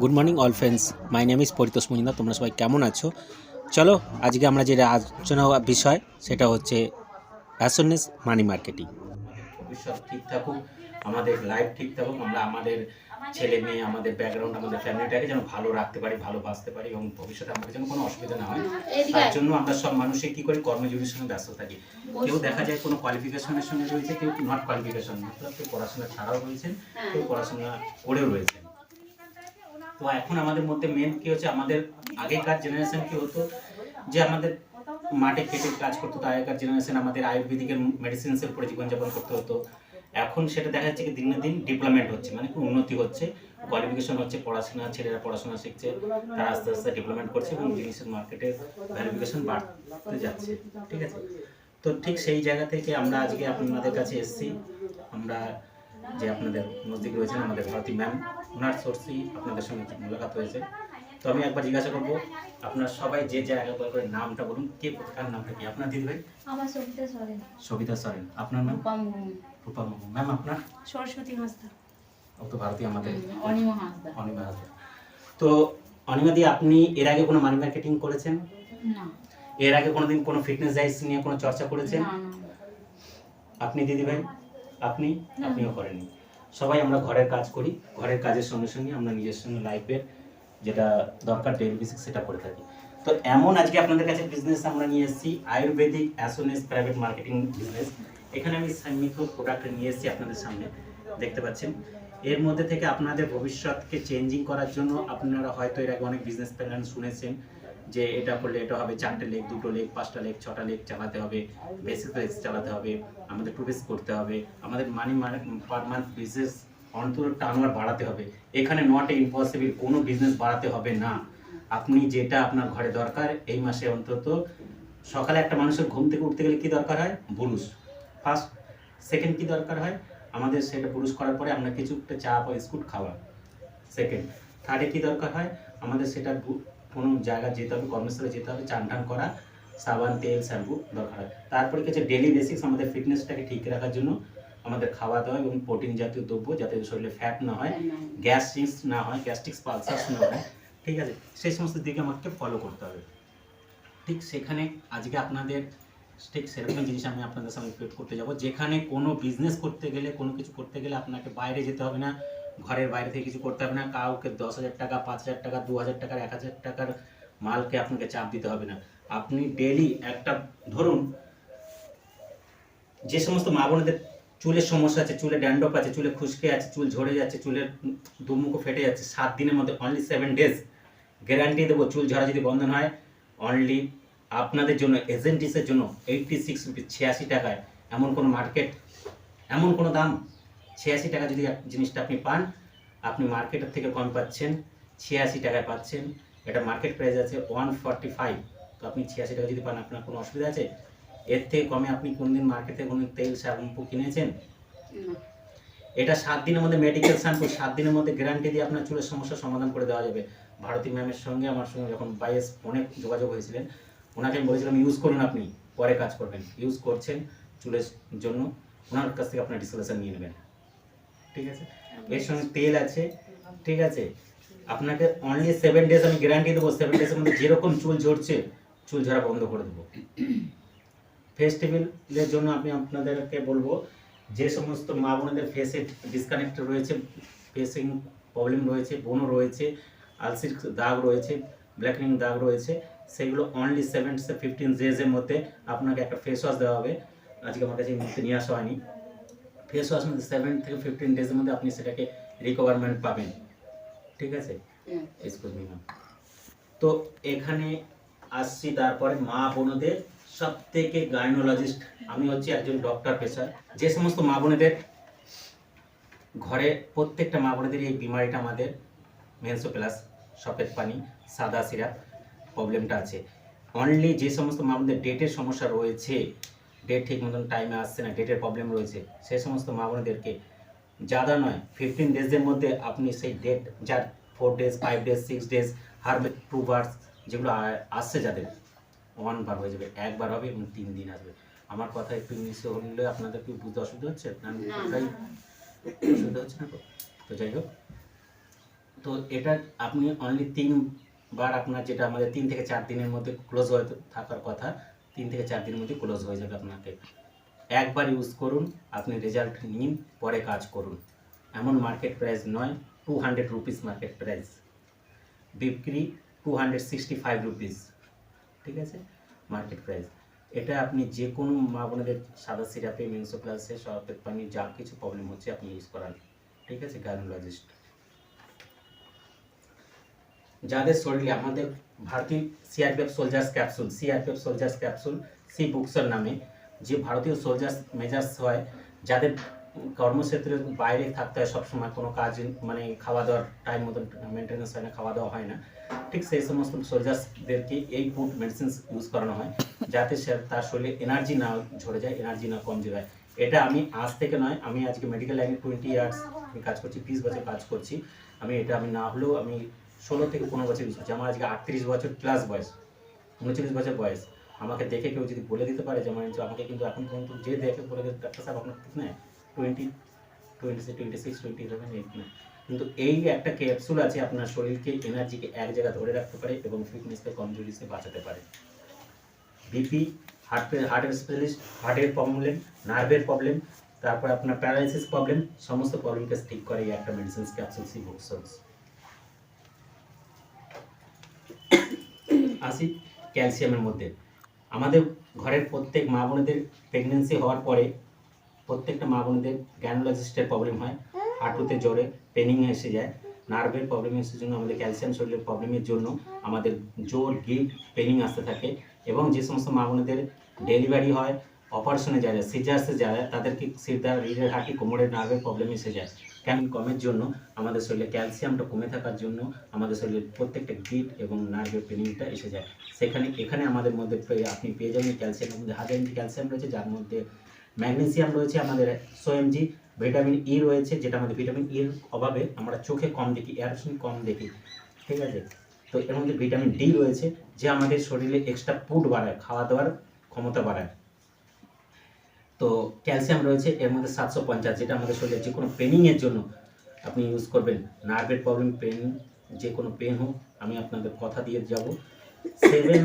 Good morning all friends my name is Paritosh Majumdar তোমরা সবাই কেমন আছো? চলো আজকে আমরা যেটা আলোচনা বিষয় সেটা হচ্ছে অ্যাসনেস মানি মার্কেটিং ভবিষ্যৎ ঠিক থাকুক আমাদের লাইফ ঠিক থাকুক আমরা আমাদের ছেলে মেয়ে আমাদের ব্যাকগ্রাউন্ড আমাদের ফ্যামিলিটাকে যেন ভালো রাখতে পারি ভালো বাঁচতে পারি এবং ভবিষ্যতে আমাদের যেন কোনো অসুবিধা না হয়। তার জন্য আমরা সব মানুষে কি করি কর্মজীবীর সঙ্গে ব্যস্ত থাকি। কেউ দেখা যায় কোনো কোয়ালিফিকেশনের সঙ্গে রয়েছে কেউ নট কোয়ালিফিকেশন মতলব কেউ পড়াশোনা ছাড়াও রয়েছেন কেউ পড়াশোনা করেও রয়েছেন। তো এখন আমাদের মধ্যে মেন কি হচ্ছে, আমাদের আগেকার জেনারেশন কি হতো, যে আমাদের মাঠে খেটে কাজ করতো তো আগেকার জেনারেশন আমাদের আয়ুর্বেদিকের মেডিসিনসের উপরে জীবনযাপন করতে হতো। এখন সেটা দেখা যাচ্ছে কি দিনে দিন ডেভেলপমেন্ট হচ্ছে মানে খুব উন্নতি হচ্ছে কোয়ালিফিকেশন হচ্ছে, পড়াশোনা, ছেলেরা পড়াশোনা শিখছে, তারা আস্তে আস্তে ডেভেলপমেন্ট করছে এবং জিনিসের মার্কেটে ভ্যালুফিকেশন বাড়তে যাচ্ছে, ঠিক আছে? তো ঠিক সেই জায়গা থেকে আমরা আজকে আপনাদের কাছে এসেছি, আমরা যে আপনাদের নজদিক রয়েছেন আমাদের ভারতী ম্যাম ওনার সোর্সেই আপনাদের সঙ্গে মোলাকাত হয়েছে। তো আমি একবার জিজ্ঞাসা করব আপনারা সবাই যে জায়গা করে নামটা বলুন কে কার নামটা কি? আপনার দিদি ভাই? আমার সবিতা সরেন। সবিতা সরেন। আপনার নাম? রূপা মুর্মু। ম্যাম আপনার? সরস্বতী হাঁসদা। ও তো ভারতী আমাদের। অনিমা হাঁসদা। অনিমা তো অনিমা দি আপনি এর আগে কোনো মানি মার্কেটিং করেছেন? না। এর আগে কোনোদিন কোনো ফিটনেস ডাইস নিয়ে কোনো চর্চা করেছেন? আপনি দিদি ভাই? আপনি আপনিও করেননি। সবাই আমরা ঘরের কাজ করি ঘরের কাজের সঙ্গে সঙ্গে আমরা নিজের সঙ্গে লাইফের যেটা দরকার ডেলি বেসিক সেটা করে থাকি। তো এমন আজকে আপনাদের কাছে বিজনেস আমরা নিয়ে এসেছি আয়ুর্বেদিক অ্যাসোনেস প্রাইভেট মার্কেটিং বিজনেস এখানে আমি সামিক্রো প্রোডাক্ট নিয়ে এসেছি আপনাদের সামনে দেখতে পাচ্ছেন। এর মধ্যে থেকে আপনাদের ভবিষ্যৎকে চেঞ্জিং করার জন্য আপনারা হয়তো এর আগে অনেক বিজনেস প্ল্যান শুনেছেন। যে এটা করলে এটা হবে, চারটে লেগ দুটো লেগ পাঁচটা লেগ ছটা লেগ চালাতে হবে বেসিক লেগ চালাতে হবে, আমাদের টু বেস করতে হবে, আমাদের মানি পার মান্থ বিজনেস অন্তর টার্নওভার বাড়াতে হবে। এখানে নট ইম্পসিবল কোনো বিজনেস বাড়াতে হবে না। আপনি যেটা আপনার ঘরে দরকার, এই মাসে অন্তত সকালে একটা মানুষের ঘুম থেকে উঠতে গেলে কি দরকার হয়? বুরুষ ফার্স্ট সেকেন্ড কি দরকার হয়? আমাদের সেটা বুরুষ করার পরে আমরা কিছু একটা চা বা বিস্কুট খাওয়া। সেকেন্ড থার্ডে কি দরকার হয়? আমাদের সেটা কোনো জায়গা যেতে হবে কর্মস্থলে যেতে হবে চান টান করা সাবান তেল শ্যাম্পু দরকার হয়। তারপরে কিছু ডেলি বেসিক্স আমাদের ফিটনেসটাকে ঠিক রাখার জন্য আমাদের খাওয়া দাওয়া এবং প্রোটিন জাতীয় দ্রব্য যাতে শরীরে ফ্যাট না হয় গ্যাস্ট্রিক্স না হয়। গ্যাস্ট্রিক্স পালসাস না হয় ঠিক আছে? সেই সমস্ত দিকে আমাকে ফলো করতে হবে। ঠিক সেখানে আজকে আপনাদের ঠিক সেরকম জিনিস আমি আপনাদের সামনে ক্রিয়েট করতে যাব। যেখানে কোনো বিজনেস করতে গেলে কোনো কিছু করতে গেলে আপনাকে বাইরে যেতে হবে না। ঘরের বাইরে থেকে কিছু করতে হবে না, কাউকে দশ হাজার টাকা, পাঁচ হাজার টাকা, দু হাজার টাকার এক হাজার টাকার মালকে আপনাকে চাপ দিতে হবে না। আপনি ডেলি একটা, ধরুন, যে সমস্ত মা বোনেদের চুলের সমস্যা আছে, চুলে ড্যান্ডপ আছে, চুলে খুশকে আছে, চুল ঝরে যাচ্ছে, চুলের দুমুখো ফেটে যাচ্ছে, সাত দিনের মধ্যে অনলি সেভেন ডেজ গ্যারান্টি দেবো চুল ঝরা যদি বন্ধ না হয় অনলি আপনাদের জন্য এজেন্টিসের জন্য এইটটি সিক্স ছিয়াশি টাকায় এমন কোনো মার্কেট এমন কোনো দাম ছিয়াশি টাকা যদি জিনিসটা আপনি পান আপনি মার্কেটের থেকে কম পাচ্ছেন ছিয়াশি টাকায় পাচ্ছেন। এটা মার্কেট প্রাইস আছে ওয়ান ফর্টি ফাইভ তো আপনি ছিয়াশি টাকা যদি পান আপনার কোনো অসুবিধা আছে? এর থেকে কমে আপনি কোনদিন মার্কেটে কোনো তেল শ্যাম্পু কিনেছেন? এটা সাত দিনের মধ্যে মেডিকেল শ্যাম্পু সাত দিনের মধ্যে গ্যারান্টি দিয়ে আপনার চুলের সমস্যার সমাধান করে দেওয়া যাবে। ভারতী ম্যামের সঙ্গে আমার সঙ্গে যখন বাইএস ফোনে যোগাযোগ হয়েছিলেন ওনাকে আমি বলেছিলাম ইউজ করুন আপনি পরে কাজ করবেন। ইউজ করছেন চুলের জন্য। ওনার কাছ থেকে আপনার ডিসকালেশন নিয়ে নেবেন। ঠিক আছে? এর সঙ্গে তেল আছে ঠিক আছে? আপনাকে অনলি সেভেন ডেজ আমি গ্যারান্টি দেবো সেভেন ডেজের মধ্যে যেরকম চুল ঝরছে চুল ঝরা বন্ধ করে দেবো। ফেস্টিভ্যালের জন্য আমি আপনাদেরকে বলব যে সমস্ত মা বোনেদের ফেসে ডিসকানেক্ট রয়েছে ফেসিং প্রবলেম রয়েছে বোনও রয়েছে আলসির দাগ রয়েছে ব্ল্যাকনিং দাগ রয়েছে সেগুলো অনলি সেভেন ফিফটিন ডেজের মধ্যে আপনাকে একটা ফেস ওয়াশ দেওয়া হবে। আজকে আমার কাছে এই মুহূর্তে নিয়ে আসা হয়নি। ফেস ওয়াশ মধ্যে সেভেন থেকে ফিফটিন ডেজের মধ্যে আপনি সেটাকে রিকভারমেন্ট পাবেন। ঠিক আছে? এক্সকিউজ মি ম্যাম তো এখানে আসছি তারপরে মা বোনদের সব থেকে গাইনোলজিস্ট আমি হচ্ছি একজন ডক্টর পেশার যে সমস্ত মা বোনেদের ঘরে প্রত্যেকটা মা বোনেদের এই বিমারিটা আমাদের মেনসো প্লাস সফেদ পানি সাদা সিরাপ প্রবলেমটা আছে। অনলি যে সমস্ত মা বোনদের ডেটের সমস্যা রয়েছে ডেট ঠিক মতন টাইমে আসছে না ডেটের প্রবলেম রয়েছে। সেই সমস্ত মা বোনেদেরকে জাদা নয় ফিফটিন ডেজের মধ্যে আপনি সেই ডেট যার four days five days six days হার টু বার্স যেগুলো আসছে যাদের ওয়ান বার হয়ে যাবে একবার হবে এবং তিন দিন আসবে। আমার কথা একটু ইংলিশে হলে আপনাদের কি বুঝতে অসুবিধা হচ্ছে। অসুবিধা হচ্ছে না তো? তো যাই হোক। তো এটা আপনি অনলি তিনবার আপনার যেটা আমাদের তিন থেকে চার দিনের মধ্যে ক্লোজ হয়ে থাকার কথা তিন থেকে চার দিনের মধ্যে ক্লোজ হয়ে যাবে আপনাকে। একবার ইউজ করুন, আপনি রেজাল্ট নিন, পরে কাজ করুন। এমন মার্কেট প্রাইস নয় two hundred rupees market price বিক্রি two hundred sixty five rupees ঠিক আছে? মার্কেট প্রাইস এটা আপনি যে কোনো মা বোনেদের সাদা সিরাপে মিনসো প্লাসে সরপের পানি যা কিছু প্রবলেম হচ্ছে, আপনি ইউজ করান। ঠিক আছে? গাইনোলজিস্ট যাদের শরীরে আমাদের ভারতীয় CRPF soldiers capsule CRPF soldiers capsule sea বুকসের নামে যে ভারতীয় সোলজার্স মেজার্স হয়, যাদের কর্মক্ষেত্রে বাইরে থাকতে হয় সবসময়, কোনো কাজ মানে খাওয়া দাওয়ার টাইম মতন মেনটেন্যান্স হয় না খাওয়া দাওয়া হয় না, ঠিক সেই সমস্ত সোলজার্সদেরকে এই ফুড মেডিসিনস ইউজ করানো হয়, যাতে সে তার শরীরে এনার্জি না ঝরে যায় এনার্জি না কমজোর হয় এটা আমি আজ থেকে নয়, আমি আজকে মেডিকেল লাইনে টোয়েন্টি ইয়ার্স আমি কাজ করছি বিশ বছর কাজ করছি। আমি এটা আমি না হলেও আমি ষোলো থেকে পনেরো বছর করছি আমার আজকে আটত্রিশ বছর প্লাস বয়স। উনচল্লিশ বছর বয়স। আমাকে দেখে কেউ যদি বলে দিতে পারে যে আমার আমাকে কিন্তু এখন পর্যন্ত যে দেখে বলে দিতে ডাক্তার সাহেব আপনার ঠিক twenty twenty twenty six twenty eight না কিন্তু এই একটা ক্যাপসুল আছে আপনার শরীরকে এনার্জিকে এক জায়গায় ধরে রাখতে পারে এবং ফিটনেসকে কমজোরিসে বাঁচাতে পারে। বিপি হার্ট হার্টের স্পেশালিস্ট হার্টের প্রবলেম নার্ভের প্রবলেম তারপর আপনার প্যারালাইসিস প্রবলেম সমস্ত প্রবলেমকে ঠিক করে এই একটা মেডিসিনস ক্যাপসুল সি আসি ক্যালসিয়ামের মধ্যে। আমাদের ঘরের প্রত্যেক মা বোনেদের প্রেগনেন্সি হওয়ার পরে প্রত্যেকটা মা বোনেদের গ্যানোলজিস্টের প্রবলেম হয়। হাঁটুতে জ্বরে পেনিং এসে যায়। নার্ভের প্রবলেম এসে জন্য আমাদের ক্যালসিয়াম শরীরের প্রবলেমের জন্য আমাদের জোর, গিট পেনিং আসতে থাকে। এবং যে সমস্ত মা বোনেদের ডেলিভারি হয় অপারেশনে যায় সিজার্সে যায় তাদেরকে সিদ্ধার রিড়ের হাঁটি কোমরের নার্ভের প্রবলেম এসে যায়। কেন? কমের জন্য, আমাদের শরীরে ক্যালসিয়ামটা কমে থাকার জন্য আমাদের শরীরের প্রত্যেকটা গিট এবং নার্ভের পেনিংটা এসে যায়। সেখানে, এখানে আমাদের মধ্যে আপনি পেয়ে যাবেন ক্যালসিয়ামের মধ্যে হাজার এমজি ক্যালসিয়াম রয়েছে, যার মধ্যে ম্যাগনেসিয়াম রয়েছে, আমাদের একশো এমজি ভিটামিন ই রয়েছে, যেটা আমাদের ভিটামিন ইর অভাবে আমরা চোখে কম দেখি এয়ারসন কম দেখি, ঠিক আছে? তো এর মধ্যে ভিটামিন ডি রয়েছে, যে আমাদের শরীরে এক্সট্রা ফুড বাড়ায়, খাওয়া দাওয়ার ক্ষমতা বাড়ায়। তো ক্যালসিয়াম রয়েছে, এর মধ্যে সাতশো পঞ্চাশ, যেটা আমাদের শরীরে যে কোনো পেনিংয়ের জন্য আপনি ইউজ করবেন। নার্ভের প্রবলেম পেন যে কোনো পেন হোক, আমি আপনাদের কথা দিয়ে যাব। সেভেন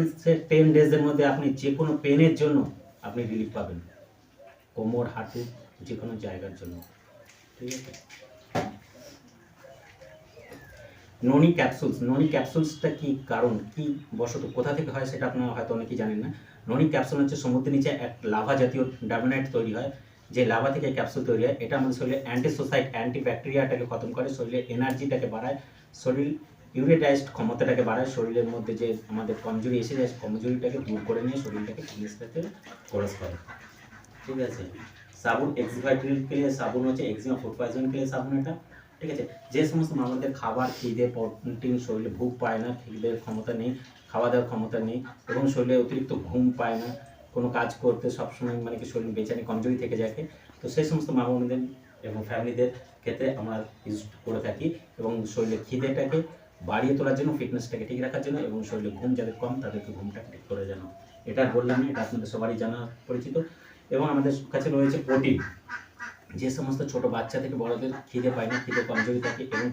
টেন ডেজের মধ্যে আপনি যে কোনো পেনের জন্য আপনি রিলিফ পাবেন। কোমর, হাঁটু যে কোনো জায়গার জন্য। ঠিক আছে? ননি ক্যাপসুলস ননি ক্যাপসুলসটা কি কারণ, কি বশত কোথা থেকে হয় সেটা আপনারা হয়তো অনেকেই জানেন না। ননি ক্যাপসুল হচ্ছে সমুদ্রের নিচে এক লাভা জাতীয় ডার্মিনাইট তৈরি হয়। যে লাভা থেকে ক্যাপসুল তৈরি হয়, এটা আমাদের শরীরে অ্যান্টিসোসাইড অ্যান্টি ব্যাকটেরিয়াটাকে খতম করে, শরীরে এনার্জিটাকে বাড়ায়, শরীর ইউরেটাইজড ক্ষমতাটাকে বাড়ায়, শরীরের মধ্যে যে আমাদের কমজোরি এসে যায়, কমজোরিটাকে দূর করে নিয়ে শরীরটাকে ফিটনেসটাকে খরচ করে। ঠিক আছে? সাবুন এক্সিভা কে সাবুন হচ্ছে এক্সিমা ফুড পয়জন কে সাবুন এটা। ঠিক আছে? যে সমস্ত আমাদের খাবার, খিদে প্রোটিন শরীরে ভুক পায় না খিদের ক্ষমতা নেই খাওয়া দাওয়ার ক্ষমতা নেই এবং শরীরে অতিরিক্ত ঘুম পায় না, কোনো কাজ করতে সবসময় মানে কি শরীর বেচানি কমজোরি থেকে যাকে। তো সেই সমস্ত মা বোনদের এবং ফ্যামিলিদের ক্ষেত্রে আমরা ইউজ করে থাকি এবং শরীরে খিদেটাকে বাড়িয়ে তোলার জন্য, ফিটনেসটাকে ঠিক রাখার জন্য এবং শরীরে ঘুম যাদের কম, তাদেরকে ঘুমটা ঠিক করে যেন। এটা বললাম এটা আপনাদের সবারই জানা পরিচিত। এবং আমাদের কাছে রয়েছে প্রোটিন যে সমস্ত ছোট বাচ্চা থেকে বড়দের খিদে পায় না, খিদে কমজোরি থাকে এবং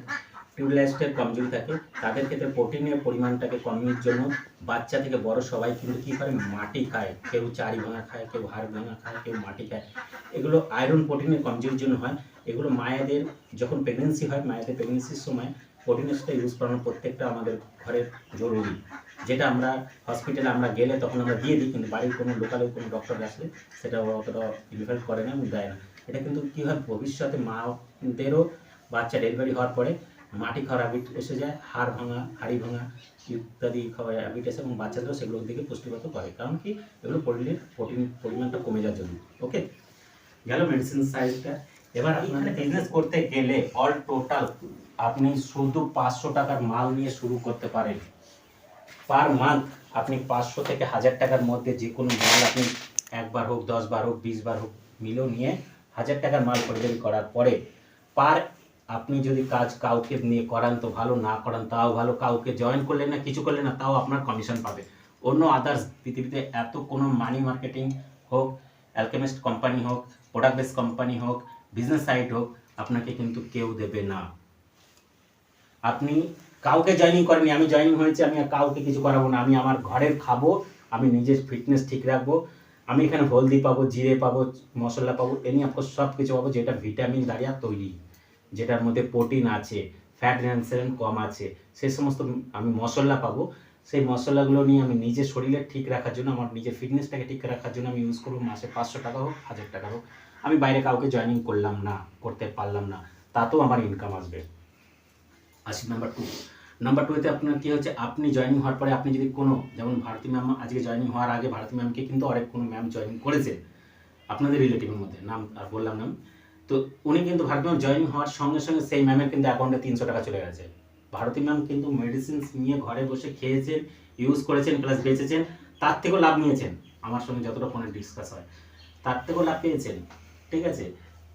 টিউবলাইস্টের কমজোরি থাকে, তাদের ক্ষেত্রে প্রোটিনের পরিমাণটাকে কমিয়ে জন্য বাচ্চা থেকে বড় সবাই কিন্তু কী করে? মাটি খায়। কেউ চারি ভাঙা খায়, কেউ হাড় ভাঙা খায়, কেউ মাটি খায়। এগুলো আয়রন প্রোটিনের কমজোরির জন্য হয়। এগুলো মায়েদের যখন প্রেগনেন্সি হয়, মায়েদের প্রেগনেন্সির সময় প্রোটিনেসটা ইউজ করানো প্রত্যেকটা আমাদের ঘরের জরুরি। যেটা আমরা হসপিটালে আমরা গেলে তখন আমরা দিয়ে দিই, কিন্তু বাড়ির কোনো লোকালে কোনো ডক্টর আসলে সেটা অতটা প্রিফার করে না এবং দেয় না। এটা কিন্তু কী হয়? ভবিষ্যতে মাদেরও বাচ্চা ডেলিভারি হওয়ার পরে মাটি খাওয়ার হ্যাবিট এসে যায়, হাড় ভাঙা, হাড়ি ভাঙা ইত্যাদি খাওয়ার হ্যাবিট এসে এবং বাচ্চাদেরও সেগুলোর দিকে পুষ্টিগত করে। কারণ কি? এগুলো প্রোটিনের প্রোটিন পরিমাণটা কমে যাওয়ার জন্য ওকে গেল মেডিসিন সাইজটা এবার আপনাদের বিজনেস করতে গেলে অল টোটাল আপনি শুধু পাঁচশো টাকার মাল নিয়ে শুরু করতে পারেন। পার মান্থ আপনি পাঁচশো থেকে হাজার টাকার মধ্যে যে কোনো মাল আপনি একবার হোক দশ বার হোক বিশ বার হোক, মিলেও নিয়ে হাজার টাকার মাল ডেলিভারি করার পরে পার আপনি যদি কাজ কাউকে নিয়ে করান তো ভালো, না করান তাও ভালো, কাউকে জয়েন করলেন না, কিছু করলেন না, তাও আপনার কমিশন পাবে। অন্য আদার্স পৃথিবীতে এত কোনো মানি মার্কেটিং হোক অ্যালকেমিস্ট কোম্পানি হোক প্রোডাক্ট বেস কোম্পানি হোক বিজনেস সাইট হোক, আপনাকে কিন্তু কেউ দেবে না। আপনি কাউকে জয়েনিং করেনি আমি জয়েনিং হয়েছে, আমি কাউকে কিছু করাবো না, আমি আমার ঘরের খাব, আমি নিজের ফিটনেস ঠিক রাখব, আমি এখানে হলদি পাবো, জিরে পাবো, মশলা পাবো এনি অফকোর্স সব কিছু পাবো, যেটা ভিটামিন দ্বারা তৈরি। যেটার মধ্যে প্রোটিন আছে ফ্যাট র্যানসেন কম আছে সেই সমস্ত আমি মশলা পাবো। সেই মশলাগুলো নিয়ে আমি নিজের শরীরে ঠিক রাখার জন্য, আমার নিজের ফিটনেসটাকে ঠিক রাখার জন্য আমি ইউজ করব। মাসে পাঁচশো টাকা হোক, হাজার টাকা হোক। আমি বাইরে কাউকে জয়েনিং করলাম না, করতে পারলাম না। তাতেও আমার ইনকাম আসবে। আসি নাম্বার টু নাম্বার টুতে আপনার কি হচ্ছে? আপনি জয়েনিং হওয়ার পরে আপনি যদি কোনো, যেমন ভারতী ম্যাম আজকে জয়েনিং হওয়ার আগে ভারতী ম্যামকে কিন্তু অনেক কোনো ম্যাম জয়েনিং করেছে। আপনাদের রিলেটিভের মধ্যে, নাম আর বললাম নাম তো উনি কিন্তু ভারতী ম্যাম জয়েনিং হওয়ার সঙ্গে সঙ্গে সেই ম্যামের কিন্তু অ্যাকাউন্টে তিনশো টাকা চলে গেছে। ভারতী ম্যাম কিন্তু মেডিসিন নিয়ে ঘরে বসে খেয়েছেন ইউজ করেছেন প্লাস বেঁচেছেন, তার থেকেও লাভ নিয়েছেন। আমার সঙ্গে যতটা ফোনে ডিসকাস হয়, তার থেকেও লাভ পেয়েছেন, ঠিক আছে?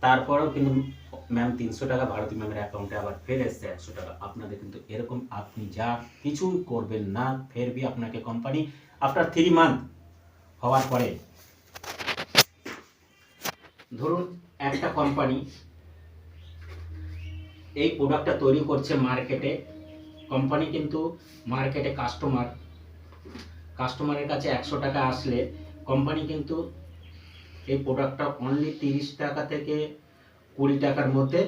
তারপরেও কিন্তু ম্যাম তিনশো টাকা ভারতী ম্যামের অ্যাকাউন্টে আবার ফের এসছে একশো টাকা। আপনাদের কিন্তু এরকম আপনি যা কিছু করবেন না ফেরবি আপনাকে কোম্পানি আফটার থ্রি মান্থ হওয়ার পরে। ধরুন একটা কোম্পানি এই প্রোডাক্টটা তৈরি করছে মার্কেটে কোম্পানি কিন্তু মার্কেটে কাস্টমার কাস্টমারের কাছে একশো টাকা আসলে কোম্পানি কিন্তু এই প্রোডাক্টটা অনলি তিরিশ টাকা থেকে কুড়ি টাকার মধ্যে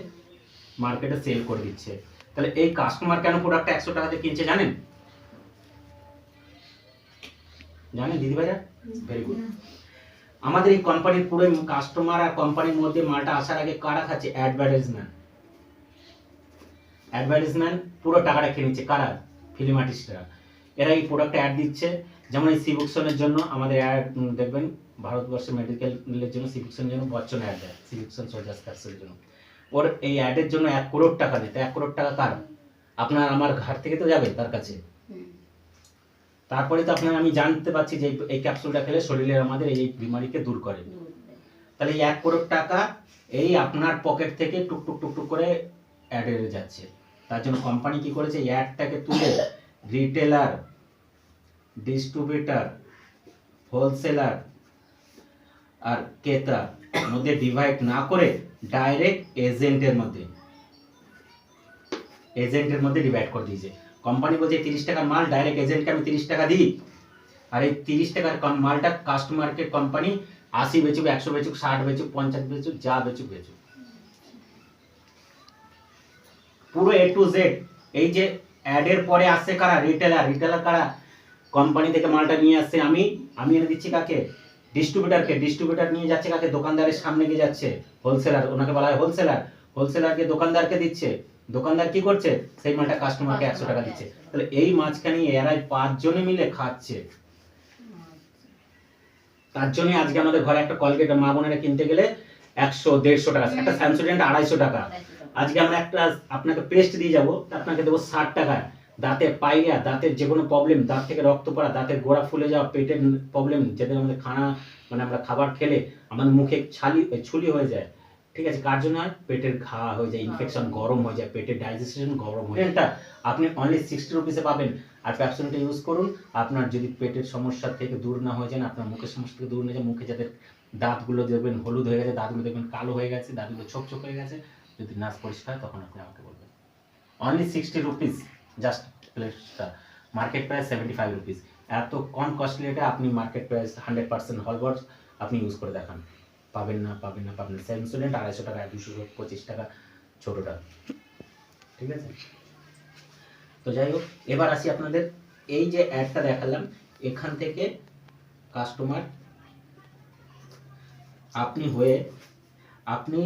মার্কেটে সেল করে দিচ্ছে। তাহলে এই কাস্টমার কেন প্রোডাক্টটা একশো টাকাতে কিনছে জানেন? জানেন দিদি ভাইরা ভেরি গুড আমাদের এই কোম্পানির পুরো কাস্টমার আর কোম্পানির মধ্যে মালটা আসার আগে কারা খাচ্ছে? অ্যাডভার্টাইজমেন্ট অ্যাডভার্টাইজমেন্ট পুরো টাকাটা খেয়ে নিচ্ছে। কারা? ফিল্ম আর্টিস্টরা এরা এই প্রোডাক্টে অ্যাড দিচ্ছে। যেমন এই সিবুকশনের জন্য আমাদের অ্যাড দেখবেন ভারতবর্ষের মেডিকেলের জন্য সিবুকশনের জন্য বচ্চন অ্যাড দেয়। সিবুকশন ক্যাপসের জন্য। ওর এই অ্যাডের জন্য এক করোড় টাকা দিতে। এক করোড় টাকা কার? আপনার আমার ঘাট থেকে তো যাবে তার কাছে। তারপরে তো আপনার আমি জানতে পারছি যে এই- ক্যাপসুলটা খেলে শরীরের আমাদের এই বিমারিকে দূর করে। তাহলে এই এক করোড় টাকা এই আপনার পকেট থেকে টুক টুক টুক টুক করে অ্যাডে যাচ্ছে। তার জন্য কোম্পানি কি করেছে? এই অ্যাডটাকে তুলে রিটেলার ডিস্ট্রিবিউটার হোলসেলার আর ক্রেতা মধ্যে ডিভাইড না করে ডাইরেক্ট এজেন্টের মধ্যে এজেন্টের মধ্যে ডিভাইড করে দিয়েছে। কোম্পানি বলছে তিরিশ টাকার মাল ডাইরেক্ট এজেন্টকে আমি তিরিশ টাকা দিই। আর এই তিরিশ টাকার মালটা কাস্টমারকে কোম্পানি আশি বেচুক, একশো বেচুক, ষাট বেচুক, পঞ্চাশ বেচুক, যা বেচুক বেচুক। পুরো এ টু জেড এই যে অ্যাডের পরে আসছে কারা? রিটেলার রিটেলার কারা? কোম্পানি থেকে মালটা নিয়ে আসছে। আমি আমি এনে দিচ্ছি কাকে? ডিস্ট্রিবিউটারকে ডিস্ট্রিবিউটার নিয়ে যাচ্ছে কাকে? দোকানদারের সামনে গিয়ে যাচ্ছে। হোলসেলার ওনাকে বলা হয় হোলসেলার হোলসেলারকে দোকানদারকে দিচ্ছে। দোকানদার কি করছে? সেই মালটা কাস্টমারকে একশো টাকা দিচ্ছে। তাহলে এই মাঝখানে এরাই পাঁচজনে মিলে খাচ্ছে। তার জন্য আজকে আমাদের ঘরে একটা কলগেট মা বোনেরা কিনতে গেলে একশো, দেড়শো টাকা একটা স্যামসুডেন্ট আড়াইশো টাকা। আজকে আমরা একটা আপনাকে পেস্ট দিয়ে যাব। আপনাকে দেবো ষাট টাকা। দাঁতের পাইয়া দাঁতের যে কোনো প্রবলেম দাঁত থেকে রক্ত পড়া, দাঁতের গোড়া ফুলে যাওয়া, পেটের প্রবলেম যাদের আমাদের খানা মানে আমরা খাবার খেলে আমাদের মুখে ছালি, ছুলি হয়ে যায়। ঠিক আছে কার জন্য? হয় পেটের ঘা হয়ে যায় ইনফেকশন গরম হয়ে যায় পেটের ডাইজেশন গরম হয়ে যায়। এটা আপনি অনলি সিক্সটি রুপিসে পাবেন। আর প্যাপসনটা ইউজ করুন। আপনার যদি পেটের সমস্যা থেকে দূর না হয়ে যান আপনার মুখের সমস্যা থেকে দূর না যায় মুখে যাদের দাঁতগুলো দেখবেন হলুদ হয়ে গেছে দাঁতগুলো দেখবেন কালো হয়ে গেছে দাঁতগুলো ছোপ ছোপ হয়ে গেছে যদি নাচ পরিষ্কার হয় তখন আপনি আমাকে বলবেন। অনলি সিক্সটি রুপিস জাস্ট প্লেসটা market price seventy five rupees এত কম কস্টলি এটা আপনি মার্কেট প্রাইস হান্ড্রেড পার্সেন্ট হলবর্স আপনি ইউজ করে দেখান। পাবেন না পাবেন না পাবেন স্টুডেন্ট আড়াইশো টাকা দুশো পঁচিশ টাকা ছোটোটা। ঠিক আছে? তো যাই হোক এবার আসি আপনাদের। এই যে অ্যাডটা দেখালাম এখান থেকে কাস্টমার আপনি হয়ে আপনি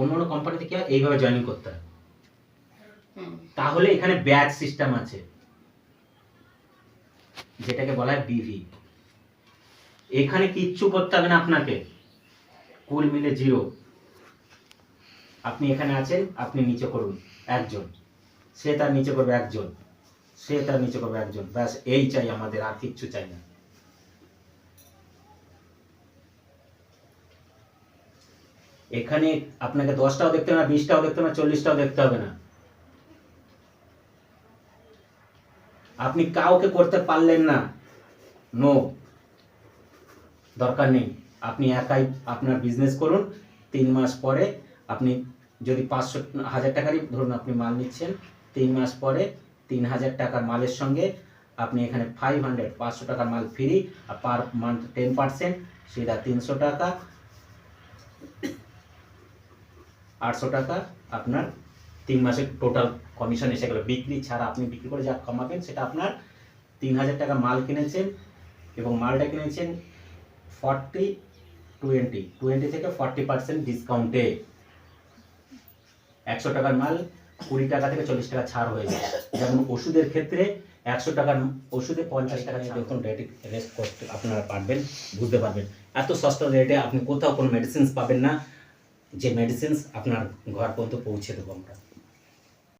অন্য অন্য কোম্পানি থেকে এইভাবে জয়েনিং করতে হয়। তাহলে এখানে ব্যাচ সিস্টেম আছে। যেটাকে বলা হয় বিভি এখানে কিচ্ছু করতে হবে না আপনাকে। কুল মিলে জিরো। আপনি এখানে আছেন, আপনি নিচে করুন, একজন। সে তার নিচে করবে একজন। সে তার নিচে করবে একজন। ব্যাস, এই চাই আমাদের, আর কিচ্ছু চাই না। এখানে আপনাকে দশটাও দেখতে হবে না, বিশটাও দেখতে হবে না, চল্লিশটাও দেখতে হবে না। আপনি কাউকে করতে পারলেন না। নো দরকার নেই। আপনি একাই আপনার বিজনেস করুন, তিন মাস পরে আপনি যদি পাঁচশো হাজার টাকারই ধরুন আপনি মাল নিচ্ছেন, তিন মাস পরে তিন হাজার টাকার মালের সঙ্গে আপনি এখানে ফাইভ হান্ড্রেড পাঁচশো টাকার মাল ফ্রি আর পার মান্থ টেন পার্সেন্ট সেটা তিনশো টাকা, আটশো টাকা আপনার তিন মাসের টোটাল কমিশন এসে গেল। বিক্রি ছাড়া আপনি বিক্রি করে যা কমাবেন, সেটা আপনার তিন হাজার টাকা মাল কিনেছেন এবং মালটা কিনেছেন ফর্টি টোয়েন্টি টোয়েন্টি থেকে ফর্টি পার্সেন্ট ডিসকাউন্টে একশো টাকার মাল কুড়ি টাকা থেকে চল্লিশ টাকা ছাড় হয়ে যায়। যেমন ওষুধের ক্ষেত্রে একশো টাকার ওষুধে পঞ্চাশ টাকা দেখুন রেটে রেস্ট করতে আপনারা পারবেন, বুঝতে পারবেন। এত সস্তা রেটে আপনি কোথাও কোনো মেডিসিনস পাবেন না, যে মেডিসিনস আপনার ঘর পর্যন্ত পৌঁছে দেবো আমরা।